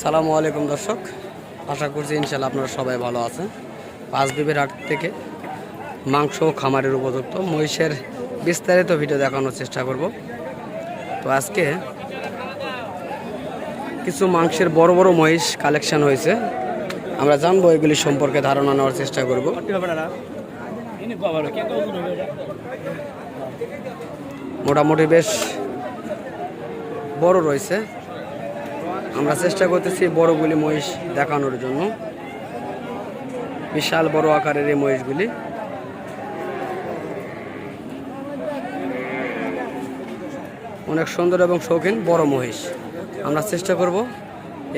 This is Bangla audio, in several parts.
সালামু আলাইকুম দর্শক। আশা করছি ইনশাল্লাহ আপনারা সবাই ভালো আছেন। পাঁচ বিবের হাট থেকে মাংস ও খামারের উপযুক্ত মহিষের বিস্তারিত ভিডিও দেখানোর চেষ্টা করব। তো আজকে কিছু মাংসের বড় বড় মহিষ কালেকশন হয়েছে। আমরা জানব এগুলি সম্পর্কে ধারণা নেওয়ার চেষ্টা করব। মোটামুটি বেশ বড় রয়েছে। আমরা চেষ্টা করতেছি বড়গুলি মহিষ দেখানোর জন্য। বিশাল বড় আকারের এই মহিষগুলি। অনেক সুন্দর এবং শৌখিন বড় মহিষ। আমরা চেষ্টা করব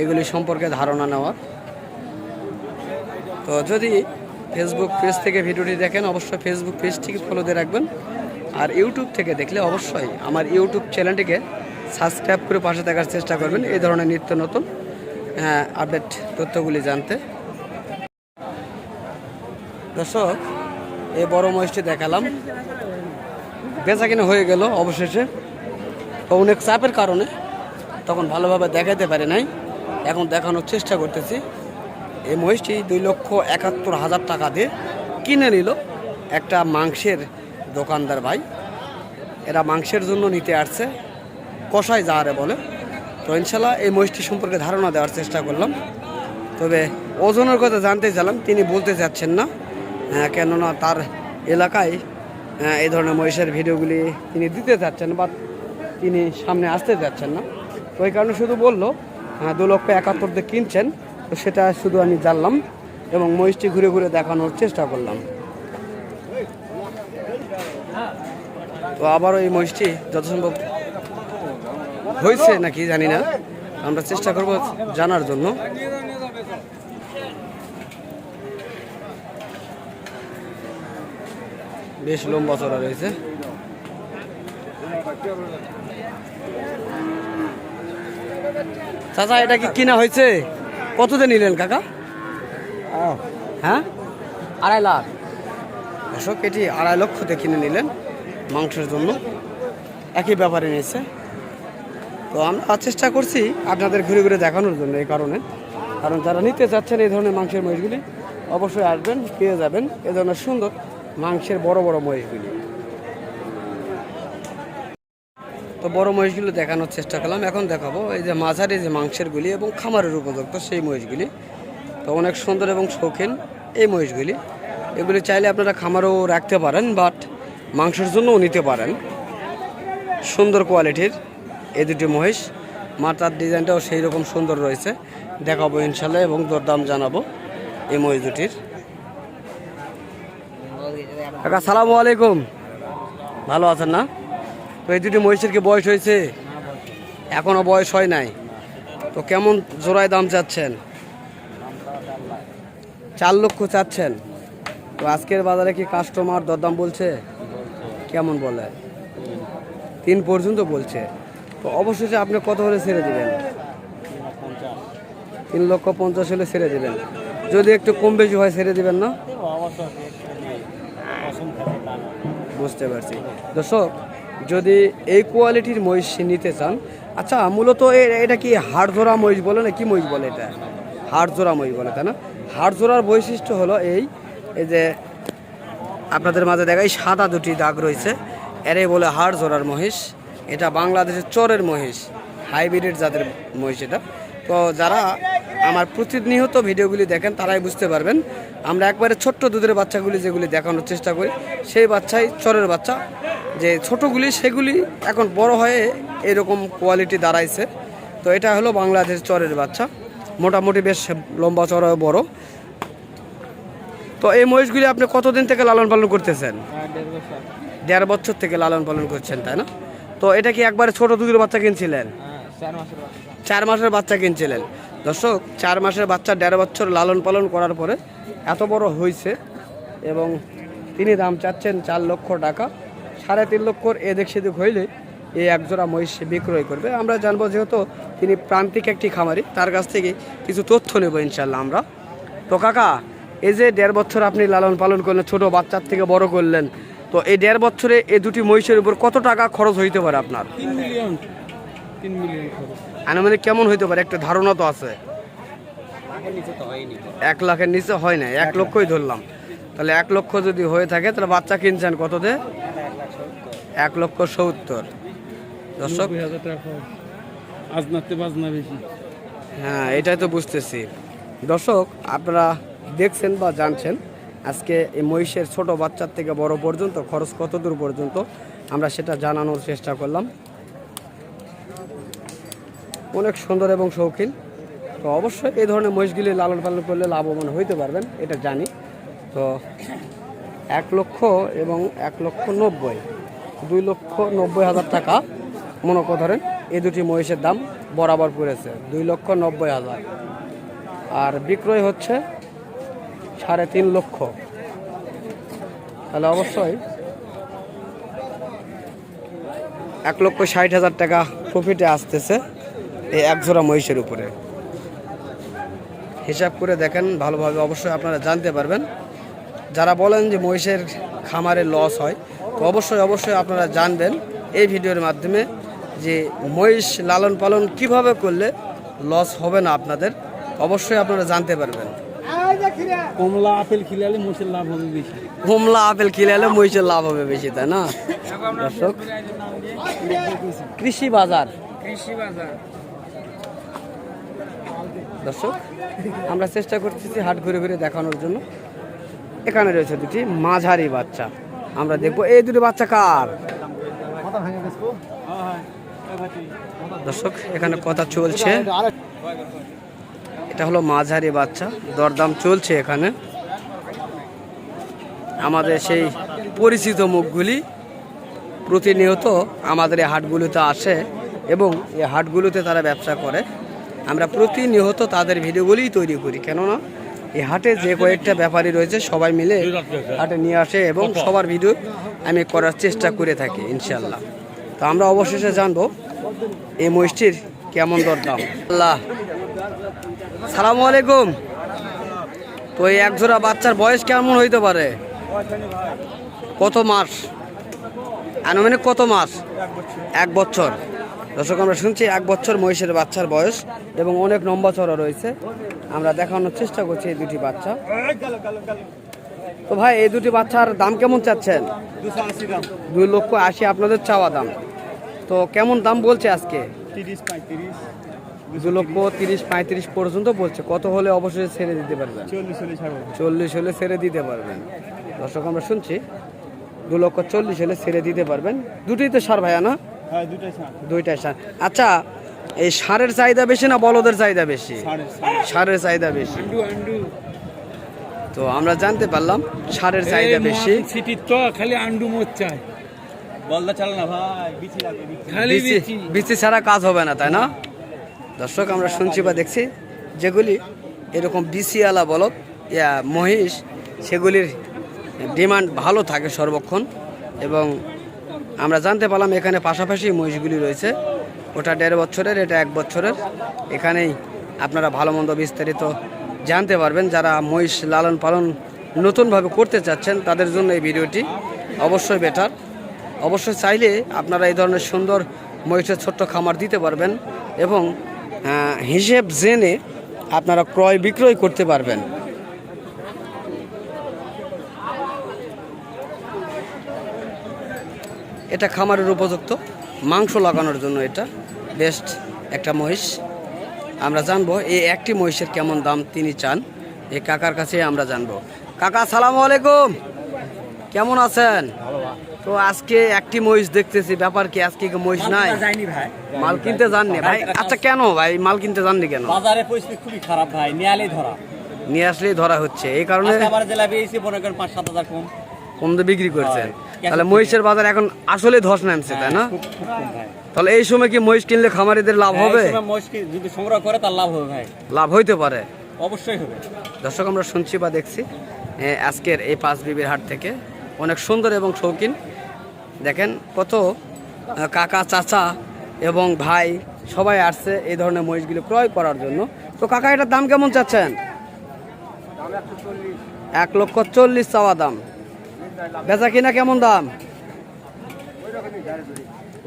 এগুলি সম্পর্কে ধারণা নেওয়ার। তো যদি ফেসবুক পেজ থেকে ভিডিওটি দেখেন, অবশ্যই ফেসবুক পেজটিকে ফলো দিয়ে রাখবেন। আর ইউটিউব থেকে দেখলে অবশ্যই আমার ইউটিউব চ্যানেলটিকে সাবস্ক্রাইব করে পাশে থাকার চেষ্টা করবেন। এই ধরনের নিত্য নতুন আপডেট তথ্যগুলি জানতে। দর্শক, এই বড় মহিষটি দেখালাম। বেচা কিনা হয়ে গেল অবশেষে। অনেক চাপের কারণে তখন ভালোভাবে দেখাতে পারে নাই। এখন দেখানোর চেষ্টা করতেছি। এই মহিষটি দুই লক্ষ একাত্তর হাজার টাকা দিয়ে কিনে নিল একটা মাংসের দোকানদার ভাই। এরা মাংসের জন্য নিতে আসছে। কষাই যাহারে বলে। তো ইনশাল্লাহ এই মহিষটি সম্পর্কে ধারণা দেওয়ার চেষ্টা করলাম। তবে ওজনের কথা জানতে চাইলাম তিনি বলতে চাচ্ছেন না। কেননা তার এলাকায় আহ, এই ধরনের মহিষের ভিডিওগুলি তিনি দিতে চাচ্ছেন বা তিনি সামনে আসতে চাচ্ছেন না। তো এই কারণে শুধু বলল আহ, দু লক্ষ একাত্তর দিয়ে কিনছেন তো সেটা শুধু আমি জানলাম এবং মহিষটি ঘুরে ঘুরে দেখানোর চেষ্টা করলাম। তো আবারও এই মহিষটি যথাসম্ভব হয়েছে নাকি জানি না। আমরা চেষ্টা করব জানার জন্য। বেশ লম্বা চড়া রয়েছে। চাচা, এটা কি কিনা হয়েছে? কততে নিলেন কাকা? হ্যাঁ? আড়াই লাখ। অশোক এটি আড়াই লক্ষতে কিনে নিলেন মাংসের জন্য। একই ব্যাপারে নিয়েছে। তো আমরা চেষ্টা করছি আপনাদের ঘুরে ঘুরে দেখানোর জন্য এই কারণে। কারণ যারা নিতে চাচ্ছেন এই ধরনের মাংসের মহিষগুলি, অবশ্যই আসবেন, পেয়ে যাবেন। এ ধরনের সুন্দর মাংসের বড় বড় মহিষগুলি। তো বড় মহিষগুলো দেখানোর চেষ্টা করলাম। এখন দেখাবো এই যে মাঝারি যে মাংসেরগুলি এবং খামারের উপযুক্ত সেই মহিষগুলি। তো অনেক সুন্দর এবং শৌখিন এই মহিষগুলি। এগুলি চাইলে আপনারা খামারও রাখতে পারেন, বাট মাংসের জন্যও নিতে পারেন। সুন্দর কোয়ালিটির এই দুটি মহিষ। মাথার ডিজাইনটাও সেই রকম সুন্দর রয়েছে। দেখাবো ইনশাল্লাহ এবং দরদাম জানাব এই মহিষ দুটির। কাকা, সালামু আলাইকুম। ভালো আছেন না? তো এই দুটি মহিষের কি বয়স হয়েছে? এখনও বয়স হয় নাই। তো কেমন জোড়ায় দাম চাচ্ছেন? চার লক্ষ চাচ্ছেন। তো আজকের বাজারে কি কাস্টমার দরদাম বলছে? কেমন বলে? তিন পর্যন্ত বলছে। তো অবশেষে আপনি কত হলে ছেড়ে দিবেন? তিন লক্ষ পঞ্চাশ হলে ছেড়ে দিবেন। যদি একটু কম বেশি হয়, ছেড়ে দিবেন না? বুঝতে পারছি। দর্শক, যদি এই কোয়ালিটির মহিষ নিতে চান আচ্ছা মূলত এটা কি হাড় ধরা মহিষ বলে না কি মহিষ বলে এটা? হাড় জোড়া মহিষ বলে, তাই না? হাড় জোড়ার বৈশিষ্ট্য হলো এই এই যে আপনাদের মাঝে দেখা এই সাদা দুটি দাগ রয়েছে। এরে বলে হাড় জোড়ার মহিষ। এটা বাংলাদেশের চরের মহিষ হাইব্রিড জাতের মহিষ এটা। তো যারা আমার প্রতিনিয়ত ভিডিওগুলি দেখেন তারাই বুঝতে পারবেন। আমরা একবারে ছোট্ট দুধের বাচ্চাগুলি যেগুলি দেখানোর চেষ্টা করি সেই বাচ্চাই চরের বাচ্চা। যে ছোটগুলি সেগুলি এখন বড় হয়ে এরকম কোয়ালিটি দাঁড়াইছে। তো এটা হলো বাংলাদেশ চরের বাচ্চা। মোটামুটি বেশ লম্বা চড়া বড়। তো এই মহিষগুলি আপনি কতদিন থেকে লালন পালন করতেছেন? দেড় বছর থেকে লালন পালন করছেন তাই না? তো এটা কি একবারে ছোট দুধের বাচ্চা কিনছিলেন? চার মাসের বাচ্চা। কিনছিলেন। দর্শক চার মাসের বাচ্চা দেড় বছর লালন পালন করার পরে এত বড় হয়েছে এবং তিনি দাম চাচ্ছেন চার লক্ষ টাকা। সাড়ে তিন লক্ষর এদিক সেদিক হইলে এই একজোড়া মহিষ বিক্রয় করবে। আমরা জানব যেহেতু তিনি প্রান্তিক একটি খামারি তার কাছ থেকে কিছু তথ্য নেব ইনশাল্লাহ আমরা। তো কাকা এই যে দেড় বছর আপনি লালন পালন করলেন ছোট বাচ্চার থেকে বড় করলেন তো এই দেড় বছরে এই দুটি মহিষের উপর কত টাকা খরচ হইতে পারে আপনার? আনুমানিক কেমন হইতে পারে? একটা ধারণা তো আছে। এক লাখের নিচে হয় না এক লক্ষই ধরলাম। তাহলে এক লক্ষ যদি হয়ে থাকে তাহলে বাচ্চা কিনছেন কত দে? এক লক্ষ সত্তর। দর্শক হ্যাঁ এটাই তো বুঝতেছি। দর্শক আপনারা দেখছেন বা জানছেন আজকে এই মহিষের ছোট বাচ্চার থেকে বড় পর্যন্ত, খরচ কত দূর পর্যন্ত, আমরা সেটা জানানোর চেষ্টা করলাম। অনেক সুন্দর এবং শৌখিন। তো অবশ্যই এই ধরনের মহিষগুলি লালন পালন করলে লাভবান হইতে পারবেন, এটা জানি। তো এক লক্ষ এবং এক লক্ষ নব্বই, দুই লক্ষ নব্বই হাজার টাকা মনে ধরেন, এই দুটি মহিষের দাম বরাবর পড়েছে, দুই লক্ষ নব্বই হাজার। আর বিক্রয় হচ্ছে সাড়ে তিন লক্ষ। তাহলে অবশ্যই এক লক্ষ ষাট হাজার টাকা প্রফিটে আসতেছে এই এক জোড়া মহিষের উপরে। হিসাব করে দেখেন, ভালোভাবে অবশ্যই আপনারা জানতে পারবেন। যারা বলেন যে মহিষের খামারে লস হয়, তো অবশ্যই অবশ্যই আপনারা জানবেন এই ভিডিওর মাধ্যমে যে মহিষ লালন পালন কীভাবে করলে লস হবে না আপনাদের, অবশ্যই আপনারা জানতে পারবেন। কমলা আপেল খিলালে মোষের লাভ হবে বেশি। কমলা আপেল খিলালে মহিষের লাভ হবে বেশি, তাই না? দর্শক কৃষি বাজার কৃষি বাজার। দর্শক, আমরা চেষ্টা করতেছি হাট ঘুরে ঘুরে দেখানোর জন্য। এখানে রয়েছে দুটি মাঝারি বাচ্চা। আমরা দেখব, এই দুটি বাচ্চা কার? দর্শক, এখানে কথা চলছে। এটা হলো মাঝারি বাচ্চা, দরদাম চলছে এখানে। আমাদের সেই পরিচিত মুখগুলি প্রতিনিয়ত আমাদের এই হাটগুলোতে আসে এবং এই হাটগুলোতে তারা ব্যবসা করে। আমরা প্রতিনিয়ত তাদের ভিডিওগুলিই তৈরি করি, কেননা এই হাটে যে কয়েকটা ব্যাপারী রয়েছে সবাই মিলে হাটে নিয়ে আসে এবং সবার ভিডিও আমি করার চেষ্টা করে থাকি ইনশাল্লাহ তো আমরা অবশেষে জানব এই মহিষটির কেমন দরদাম। আল্লাহ সালামু আলাইকুম। তো এই এক জোড়া বাচ্চার বয়স কেমন হইতে পারে? কত মাস? আনুমানিক কত মাস? এক বছর। দর্শক, আমরা শুনছি এক বছর মহিষের বাচ্চার বয়স এবং অনেক লম্বা চড়া রয়েছে। আমরা দেখানোর চেষ্টা করছি এই দুটি বাচ্চা। তো ভাই, এই দুটি বাচ্চার দাম কেমন চাচ্ছেন? দুই লক্ষ আশি আপনাদের চাওয়া দাম। তো কেমন দাম বলছে আজকে? দু লক্ষ তিরিশ পঁয়ত্রিশ পর্যন্ত বলছে। কত হলে অবশ্যই ছেড়ে দিতে পারবেন? চল্লিশ হলে ছেড়ে দিতে পারবেন। দর্শক আমরা শুনছি দু লক্ষ চল্লিশ হলে ছেড়ে দিতে পারবেন। দুটোই তো সার ভাইয়া না? হ্যাঁ দুইটাই সার। আচ্ছা এই সারের চাহিদা বেশি না বলদের চাহিদা বেশি? সারের চাহিদা। বেশি। তো আমরা জানতে পারলাম সারের চাহিদা বেশি। সিটির তো খালি আন্ডু মোচ চাই বলদা চালে না ভাই বিচি লাগবে বিচি। খালি বিচি বিচি। বিচি ছাড়া কাজ হবে না তাই না? দর্শক, আমরা শুনছি বা দেখছি যেগুলি এরকম বিসিওয়ালা বলদ, ইয়া মহিষ, সেগুলির ডিমান্ড ভালো থাকে সর্বক্ষণ এবং আমরা জানতে পারলাম এখানে পাশাপাশি মহিষগুলি রয়েছে। ওটা দেড় বছরের, এটা এক বছরের। এখানেই আপনারা ভালো মন্দ বিস্তারিত জানতে পারবেন। যারা মহিষ লালন পালন নতুনভাবে করতে চাচ্ছেন, তাদের জন্য এই ভিডিওটি অবশ্যই বেটার অবশ্যই চাইলে আপনারা এই ধরনের সুন্দর মহিষের ছোট্ট খামার দিতে পারবেন এবং হিসেব জেনে আপনারা ক্রয় বিক্রয় করতে পারবেন। এটা খামারের উপযুক্ত, মাংস লাগানোর জন্য এটা বেস্ট একটা মহিষ। আমরা জানব এই একটি মহিষের কেমন দাম তিনি চান, এই কাকার কাছে আমরা জানব। কাকা সালাম আলাইকুম। কেমন আছেন? তো আজকে একটি মহিষ দেখতেছি ব্যাপার কি আজকে কি মহিষ নাই? ভাই। মাল কিনতে জাননি ভাই আচ্ছা কেন ভাই মাল কিনতে জাননি কেন? বাজারে পরিস্থিতি খুবই খারাপ ভাই নিয়ালেই ধরা। নিয়ে আসলেই ধরা হচ্ছে। এই কারণে জেলা মনে করেন পাঁচ সাত হাজার কম। কম দিয়ে বিক্রি করছেন তাহলে মহিষের বাজার এখন আসলে ধস নামছে তাই না? ভাই। তাহলে এই সময় কি মহিষ কিনলে খামারিদের লাভ হবে এই সময় মহিষকে যদি সংগ্রহ করে তার লাভ হবে ভাই। লাভ হইতে পারে। অবশ্যই হবে। দর্শক আমরা শুনছি বা দেখছি আজকের এই পাঁচ বিবির হাট থেকে। অনেক সুন্দর এবং শৌখিন। দেখেন কত কাকা, চাচা এবং ভাই সবাই আসছে এই ধরনের মহিষগুলো ক্রয় করার জন্য। তো কাকা, এটার দাম কেমন চাচ্ছেন? এক লক্ষ চল্লিশ চাওয়া দাম। বেচা কিনা কেমন দাম?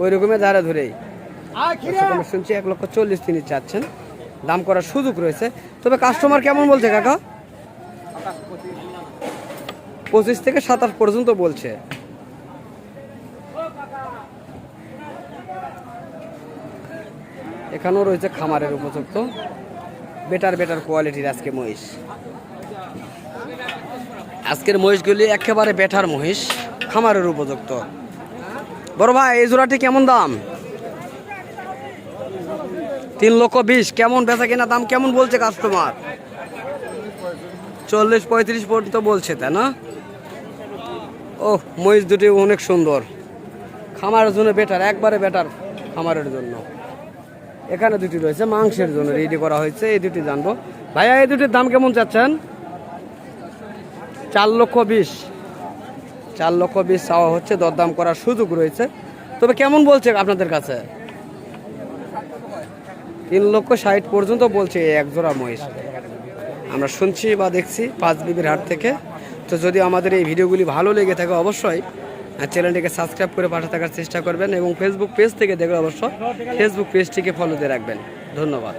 ওই রকমের ধারে ধরেই শুনছি এক লক্ষ চল্লিশ তিনি চাচ্ছেন। দাম করার সুযোগ রয়েছে। তবে কাস্টমার কেমন বলছে কাকা? পঁচিশ থেকে সাতাশ পর্যন্ত বলছে। এখানেও রয়েছে খামারের উপযুক্ত। বেটার বেটার কোয়ালিটির আজকে মহিষ। আজকের মহিষগুলি একেবারে বেটার মহিষ, খামারের উপযুক্ত। বড় ভাই, এই জোড়াটি কেমন দাম? তিন লক্ষ বিশ, কেমন বেচা কেনা দাম? কেমন বলছে কাস্টমার চল্লিশ পঁয়ত্রিশ পর্যন্ত বলছে, তাই না? ও মহিষ দুটি অনেক সুন্দর। খামারের জন্য বেটার একবারে বেটার খামারের জন্য। এখানে দুটি রয়েছে, মাংসের জন্য রেডি করা হয়েছে, এই দুটি জানব। ভাইয়া, এই দুটির দাম কেমন চাচ্ছেন? চার লক্ষ বিশ। চার লক্ষ বিশ চাওয়া হচ্ছে, দরদাম করার সুযোগ রয়েছে। তবে কেমন বলছে আপনাদের কাছে? তিন লক্ষ ষাট পর্যন্ত বলছে এক জোড়া মহিষ। আমরা শুনছি বা দেখছি পাঁচ বিবির হাট থেকে। তো যদি আমাদের এই ভিডিওগুলি ভালো লেগে থাকে অবশ্যই চ্যানেলটিকে সাবস্ক্রাইব করে পাঠা থাকার চেষ্টা করবেন এবং ফেসবুক পেজ থেকে দেখলে অবশ্যই ফেসবুক পেজটিকে ফলো দিয়ে রাখবেন। ধন্যবাদ।